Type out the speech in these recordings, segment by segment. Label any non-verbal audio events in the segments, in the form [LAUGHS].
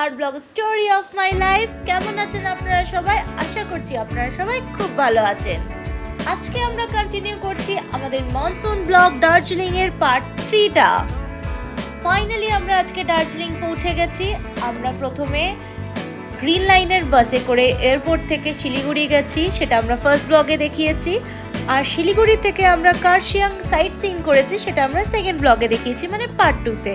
R blog story of my life কেমন আছেন আপনারা সবাই? আশা করছি আপনারা সবাই খুব ভালো আছেন। আজকে আমরা কন্টিনিউ করছি আমাদের মনসুন ব্লগ দার্জিলিং এর পার্ট থ্রিটা ফাইনালি আমরা আজকে দার্জিলিং পৌঁছে গেছি। আমরা প্রথমে গ্রিন লাইনের বাসে করে এয়ারপোর্ট থেকে শিলিগুড়ি গেছি, সেটা আমরা ফার্স্ট ব্লগে দেখিয়েছি। আর শিলিগুড়ি থেকে আমরা কার্শিয়াং সাইট সিন করেছি, সেটা আমরা সেকেন্ড ব্লগে দেখিয়েছি মানে পার্ট টুতে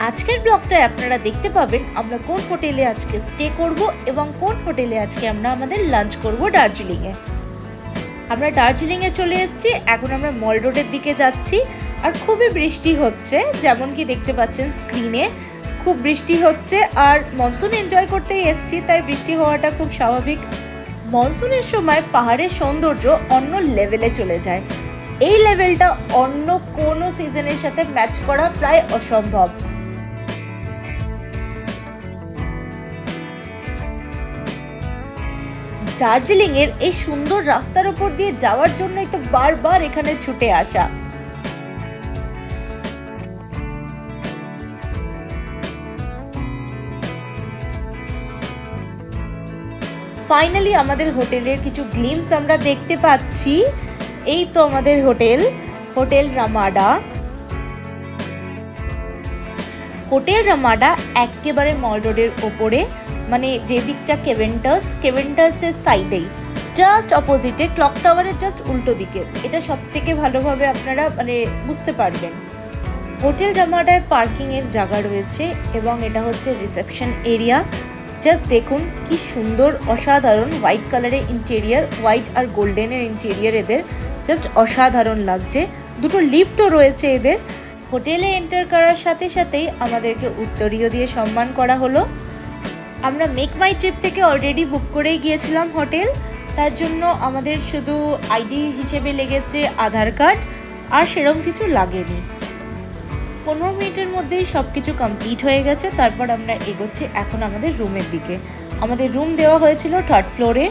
আজকের ব্লগটায় আপনারা দেখতে পাবেন আমরা কোন হোটেলে আজকে স্টে করব এবং কোন হোটেলে আজকে আমরা আমাদের লাঞ্চ করব দার্জিলিংয়ে। আমরা দার্জিলিংয়ে চলে এসেছি, এখন আমরা মল রোডের দিকে যাচ্ছি। আর খুবই বৃষ্টি হচ্ছে, যেমন কি দেখতে পাচ্ছেন স্ক্রিনে খুব বৃষ্টি হচ্ছে আর মনসুন এনজয় করতেই এসেছি, তাই বৃষ্টি হওয়াটা খুব স্বাভাবিক। মনসুনের সময় পাহাড়ের সৌন্দর্য অন্য লেভেলে চলে যায়। এই লেভেলটা অন্য কোনো সিজনের সাথে ম্যাচ করা প্রায় অসম্ভব। দার্জিলিং এর এই সুন্দর রাস্তার উপর দিয়ে যাওয়ার জন্যই তো বারবার এখানে ছুটে আসা। ফাইনালি আমাদের হোটেলের কিছু গ্লিমস আমরা দেখতে পাচ্ছি। এই তো আমাদের hotel hotel Ramada. Hotel Ramada একেবারে মল রোডের ওপরে। মানে যে দিকটা কেভেন্টাস, কেভেন্টাসের সাইডেই জাস্ট অপোজিটে ক্লক টাওয়ারের জাস্ট উল্টো দিকে। এটা সব থেকে ভালোভাবে আপনারা মানে বুঝতে পারবেন। হোটেল রামাডায় পার্কিংয়ের জায়গা রয়েছে এবং এটা হচ্ছে রিসেপশন এরিয়া জাস্ট দেখুন কি সুন্দর, অসাধারণ হোয়াইট কালারের ইন্টেরিয়ার হোয়াইট আর গোল্ডেনের ইন্টেরিয়ার এদের। জাস্ট অসাধারণ লাগছে। দুটো লিফটও রয়েছে এদের। হোটেলে এন্টার করার সাথে সাথেই আমাদেরকে উত্তরীয় দিয়ে সম্মান করা হলো। আমরা মেক মাই ট্রিপ থেকে অলরেডি বুক করেই গিয়েছিলাম হোটেল। তার জন্য আমাদের শুধু আইডি হিসেবে লেগেছে আধার কার্ড, আর সেরম কিছু লাগেনি। পনেরো মিনিটের মধ্যেই সব কিছু কমপ্লিট হয়ে গেছে, তারপর আমরা এগোচ্ছি এখন আমাদের রুমের দিকে। আমাদের রুম দেওয়া হয়েছিল থার্ড ফ্লোরে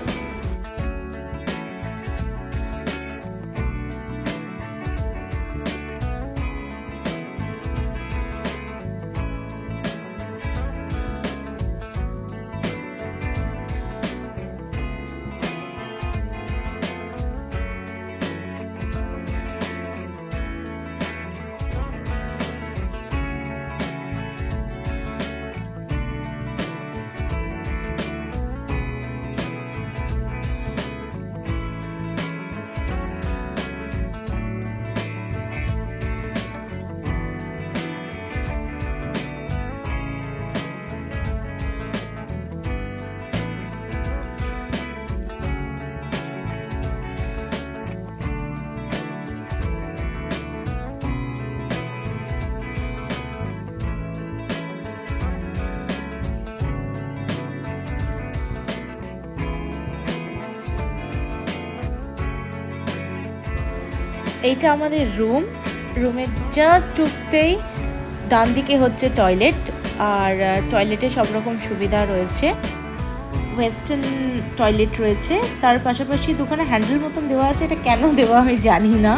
এইটা আমাদের রুম। রুমে জাস্ট ঢুকতেই ডান দিকে হচ্ছে টয়লেট আর টয়লেটে সব রকম সুবিধা রয়েছে। ওয়েস্টার্ন টয়লেট রয়েছে। তার পাশাপাশি দোকানে হ্যান্ডেল মতন দেওয়া আছে। এটা কেন দেওয়া আমি জানি না।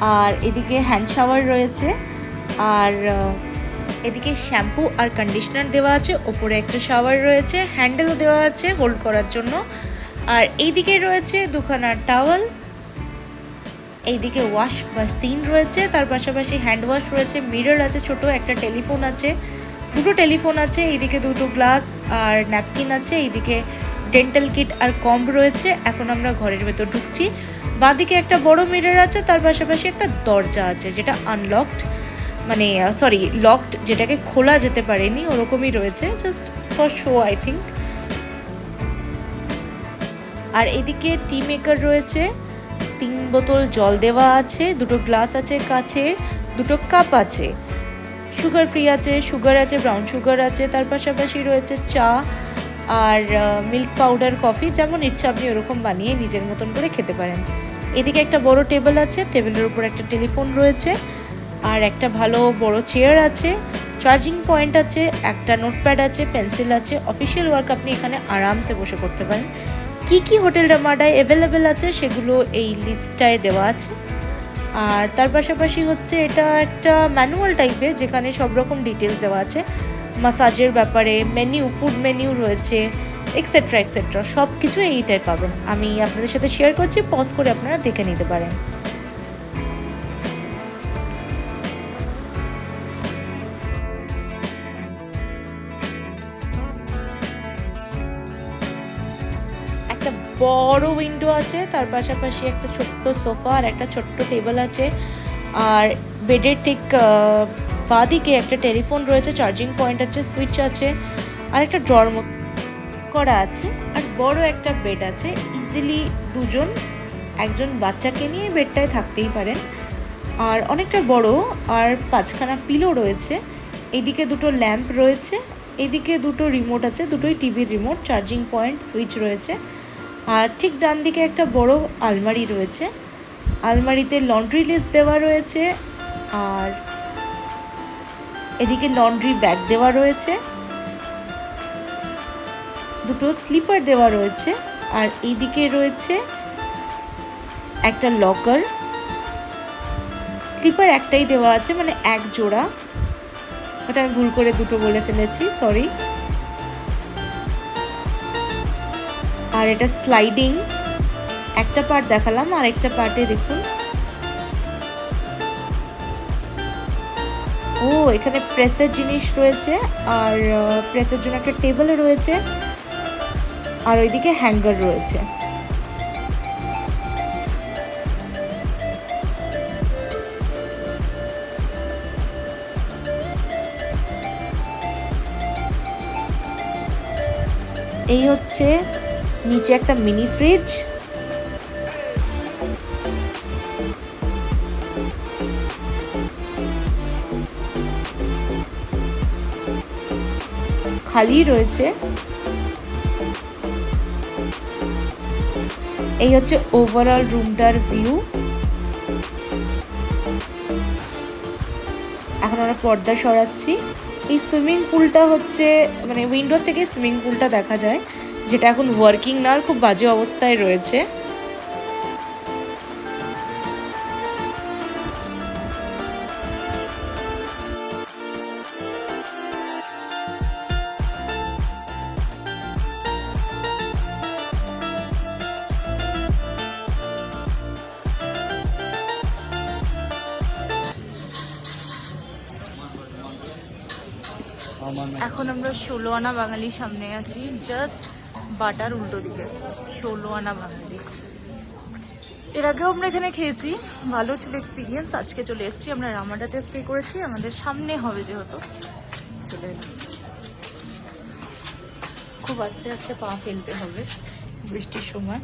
আর এদিকে হ্যান্ড শাওয়ার রয়েছে। আর এদিকে শ্যাম্পু আর কন্ডিশনার দেওয়া আছে। ওপরে একটা শাওয়ার রয়েছে। হ্যান্ডেলও দেওয়া আছে হোল্ড করার জন্য। আর এইদিকে রয়েছে দুখানা টাওয়াল এইদিকে ওয়াশ সিন রয়েছে, তার পাশাপাশি হ্যান্ড ওয়াশ রয়েছে মিরর আছে, ছোট একটা টেলিফোন আছে, দুটো টেলিফোন আছে, এইদিকে দুটো গ্লাস আর ন্যাপকিন আছে, এইদিকে ডেন্টাল কিট আর কম্ব রয়েছে, এখন আমরা ঘরের ভেতর ঢুকছি। বাঁদিকে একটা বড় মিরর আছে, তার পাশাপাশি একটা দরজা আছে, যেটা আনলকড মানে সরি লকড যেটাকে খোলা যেতে পারেনি, ওরকমই রয়েছে just for show I think আর এদিকে টি মেকার রয়েছে তিন বোতল জল দেওয়া আছে, দুটো গ্লাস আছে কাচের, দুটো কাপ আছে। সুগার ফ্রি আছে, সুগার আছে, ব্রাউন সুগার আছে, তার পাশাপাশি রয়েছে চা আর মিল্ক পাউডার, কফি, যেমন ইচ্ছা আপনি ওরকম বানিয়ে নিজের মতন করে খেতে পারেন। এদিকে একটা বড় টেবিল আছে, টেবিলের উপর একটা টেলিফোন রয়েছে আর একটা ভালো বড় চেয়ার আছে, চার্জিং পয়েন্ট আছে, একটা নোটপ্যাড আছে, পেন্সিল আছে, অফিসিয়াল ওয়ার্ক আপনি এখানে আরামসে বসে করতে পারেন। কি কি হোটেল রামাডায় অ্যাভেলেবেল আছে সেগুলো এই লিস্টটায় দেওয়া আছে। আর তার পাশাপাশি হচ্ছে এটা একটা ম্যানুয়াল টাইপের যেখানে সব রকম ডিটেলস দেওয়া আছে। মাসাজের ব্যাপারে মেনিউ ফুড মেনিউ রয়েছে এক্সেট্রা এক্সেট্রা সব কিছু এইটাই পাবেন। আমি আপনাদের সাথে শেয়ার করছি পজ করে আপনারা দেখে নিতে পারেন। বড় উইন্ডো আছে, তার পাশাপাশি একটা ছোট্ট সোফা আর একটা ছোট্ট টেবিল আছে। আর বেডের ঠিক বাঁদিকে একটা টেলিফোন রয়েছে চার্জিং পয়েন্ট আছে সুইচ আছে, আর একটা ড্রর করা আছে, আর বড় একটা বেড আছে। ইজিলি দুজন, একজন বাচ্চাকে নিয়ে বেডটায় থাকতেই পারেন। আর অনেকটা বড়, আর পাঁচখানা পিলো রয়েছে। এইদিকে দুটো ল্যাম্প রয়েছে এইদিকে দুটো রিমোট আছে, দুটোই টিভির রিমোট চার্জিং পয়েন্ট সুইচ রয়েছে। আর ঠিক ডান দিকে একটা বড় আলমারি রয়েছে। আলমারিতে লন্ড্রি লিস্ট দেওয়া রয়েছে আর এদিকে লন্ড্রি ব্যাগ দেওয়া রয়েছে। দুটো স্লিপার দেওয়া রয়েছে আর এইদিকে রয়েছে একটা লকার স্লিপার একটাই দেওয়া আছে মানে এক জোড়া। ওটা আমি ভুল করে দুটো বলে ফেলেছি সরি আর এটা স্লাইডিং একটা পার্ট দেখালাম, আর একটা পার্টে দেখুন। ও, এখানে প্রেসের জিনিস রয়েছে, আর প্রেসের জন্য একটা টেবিলও রয়েছে, আর ওইদিকে হ্যাঙ্গার রয়েছে। এই হচ্ছে নিচে একটা মিনি ফ্রিজ। খালি রয়েছে। এই হচ্ছে ওভারঅল রুমটার ভিউ এখন আমরা পর্দা সরাচ্ছি। এই সুইমিং পুলটা হচ্ছে মানে উইন্ডো থেকে সুইমিং পুলটা দেখা যায়। যেটা এখন ওয়ার্কিং না, আর খুব বাজে অবস্থায় রয়েছে। এখন আমরা ষোলো আনা বাঙালির সামনে আছি। জাস্ট বাটার উল্টো দিকে, ষোলো আনা বাঙালি এর আগেও আমরা এখানে খেয়েছি, ভালো ছিল এক্সপিরিয়েন্স আজকে চলে এসেছি, আমরা রামাডাতে স্টে করেছি, আমাদের সামনে হবে যেহেতু। চলে খুব আস্তে আস্তে পা ফেলতে হবে বৃষ্টির সময়।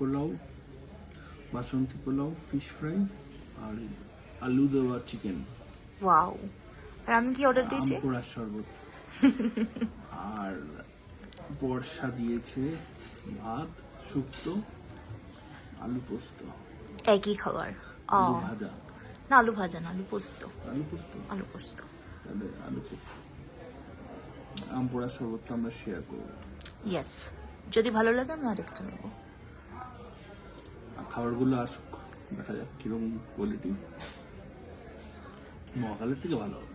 পোলাও বাসন্তী পোলাও ফিশ ফ্রাই আর আলু দেওয়া চিকেন ওয়াও আর আমি কি অর্ডার দিয়েছি? আমপুরার শরবত। [LAUGHS] আর বর্ষা দিয়েছে ভাত শুক্তো আলু পোস্ত। একই খাবার। আলু ভাজা। না আলু ভাজা না আলু পোস্ত। আলু পোস্ত। আলু পোস্ত। তাহলে আলু পোস্ত। আমপুরার শরবতটা আমরা শেয়ার করব। ইয়েস যদি ভালো লাগে আমি আরেকটা নেব। খাবারগুলো আসুক দেখা যাক কীরকম কোয়ালিটি মহাকালের থেকে ভালো হবে।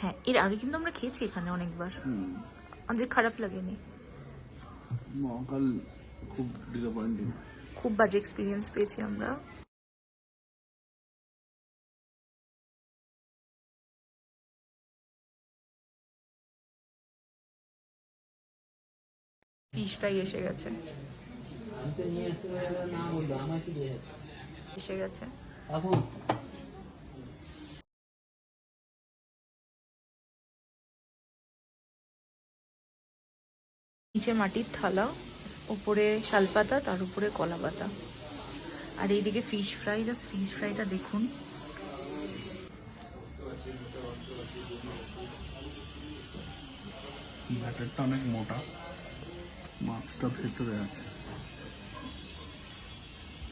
হ্যাঁ এর আগে কিন্তু আমরা খেয়েছি এখানে অনেকবার। আমাদের খারাপ লাগেনি। মহাকাল খুব ডিসঅ্যাপয়েন্টিং খুব বাজে এক্সপিরিয়েন্স পেয়েছি আমরা। ফিশ ফ্রাই এসে গেছে। এসে গেছে। নিচে মাটির থালা উপরে শালপাতা তার উপরে কলা পাতা আর এইদিকে ফিশ ফ্রাই জাস্ট ফিশ ফ্রাইটা দেখুন। ব্যাটারটা অনেক মোটা মাছটা ভেতরে আছে।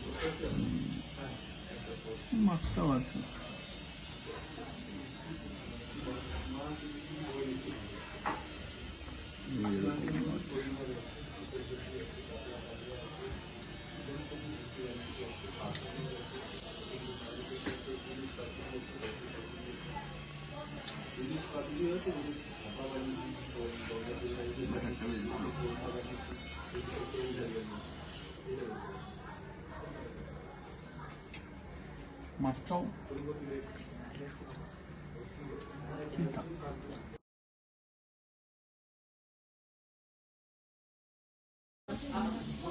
উম, মাছটাও আছে এরকম মাছ। ব্যাটারটা বেশ ভালো মাছটাও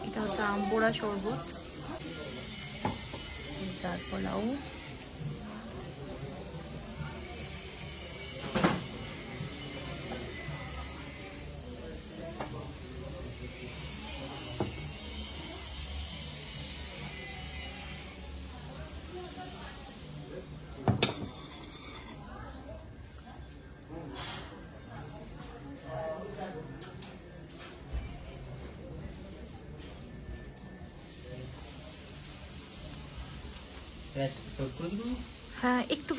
এটা হচ্ছে আম্বোড়া শরবত। পোলাও ব্যাস সব করে দিব হ্যাঁ একটু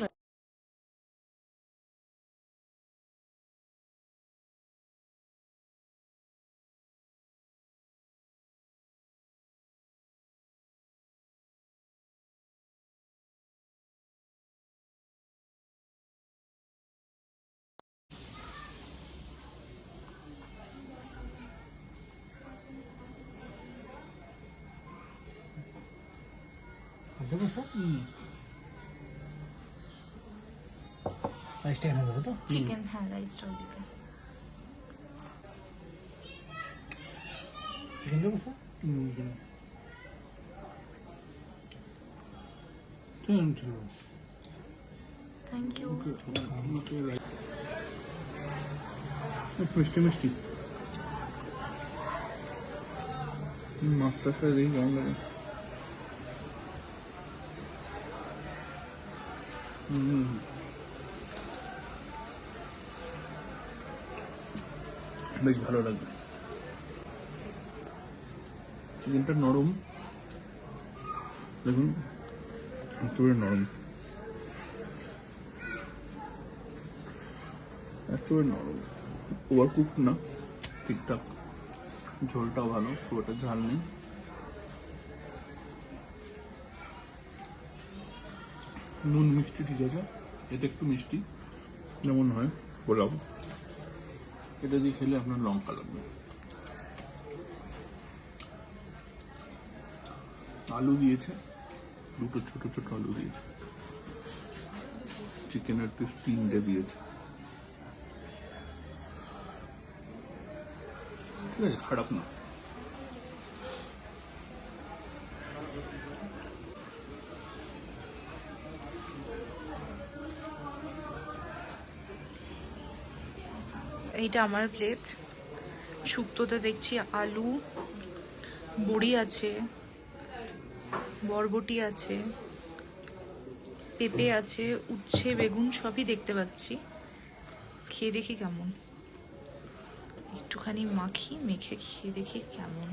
বা- দেবো স্যার রাইসটা এখানে দেবো তো চিকেন হ্যাঁ রাইসটা ওদিকে চিকেন দেবো স্যার থ্যাংক ইউ মিষ্টি মিষ্টি হুম, মাছটার সাথে দেখি কেমন লাগে বেশ ভালো লাগবে চিকেনটা নরম। দেখুন, একেবারে নরম। নরম। ওভার কুক না, ঠিকঠাক। ঝোলটাও ভালো একটা ঝাল নেই। নুন মিষ্টি ঠিক আছে? এটা একটু মিষ্টি, যেমন হয়, পোলাও। এটা দিয়ে খেলে আপনার লঙ্কা লাগবে। আলু দিয়েছে, দুটো ছোট ছোট আলু দিয়েছে। চিকেনের পিস তিনটে দিয়েছে। ঠিক আছে, খারাপ না। এইটা আমার প্লেট শুক্তোতে দেখছি আলু, বড়ি আছে, বরবটি আছে, পেঁপে আছে, উচ্ছে, বেগুন সবই দেখতে পাচ্ছি। খেয়ে দেখি কেমন। একটুখানি মাখি, মেখে খেয়ে দেখি কেমন।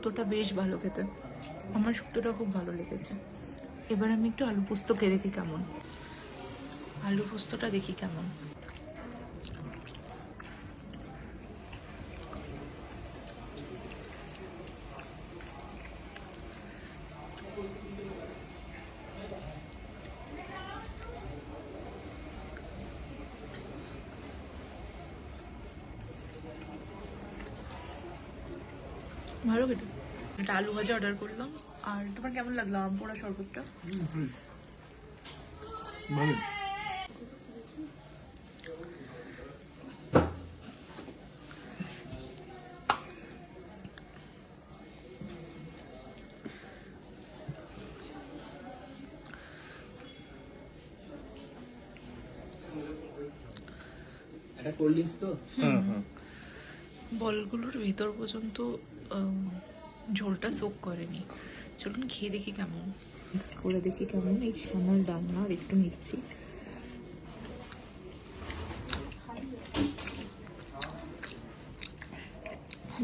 শুক্তোটা বেশ ভালো খেতে। আমার শুক্তোটা খুব ভালো লেগেছে। এবার আমি একটু আলু পোস্ত খেয়ে দেখি কেমন। আলু পোস্তটা দেখি কেমন। ভালো খেতে। এটা আলু ভাজা অর্ডার করলাম। আর তোমার কেমন লাগল আম পোড়া শরবতটা? ভালো হ্যাঁ বলগুলোর ভিতর পর্যন্ত ঝোলটা সোক করেনি চলুন খেয়ে দেখি কেমন। মিক্স করে দেখি কেমন এই শ্যামল ডালনা আর একটু নিচ্ছি।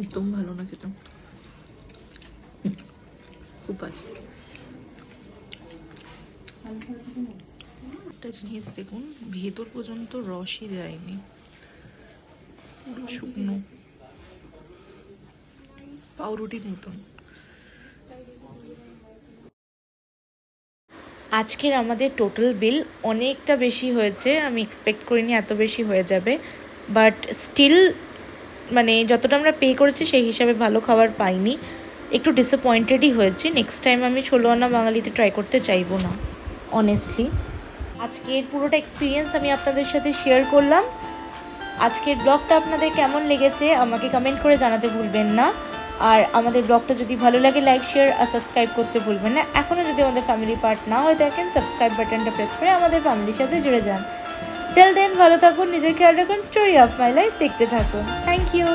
একদম ভালো না খেতে। খুব বাজে। একটা জিনিস দেখুন ভেতর পর্যন্ত রসই যায়নি। শুকনো। পাউরুটির মতন। আজকের আমাদের টোটাল বিল অনেকটা বেশি হয়েছে, আমি এক্সপেক্ট করিনি এত বেশি হয়ে যাবে। বাট স্টিল মানে যতটা আমরা পে করেছি সেই হিসাবে ভালো খাবার পাইনি। একটু ডিসঅ্যাপয়েন্টেডই হয়েছে। নেক্সট টাইম আমি ষোলো আনা বাঙালিতে ট্রাই করতে চাইব না অনেস্টলি আজকের পুরোটা এক্সপিরিয়েন্স আমি আপনাদের সাথে শেয়ার করলাম। আজকের ব্লগটা আপনাদের কেমন লেগেছে আমাকে কমেন্ট করে জানাতে ভুলবেন না। আর আমাদের ব্লগটা যদি ভালো লাগে লাইক শেয়ার আর সাবস্ক্রাইব করতে ভুলবেন না। এখনও যদি আমাদের ফ্যামিলি পার্ট না হয়ে থাকেন সাবস্ক্রাইব বাটনটা প্রেস করে আমাদের ফ্যামিলির সাথে জুড়ে যান। টেল দেন ভালো থাকুন, নিজের খেয়াল রাখুন স্টোরি অফ মাই লাইফ দেখতে থাকুন। Thank you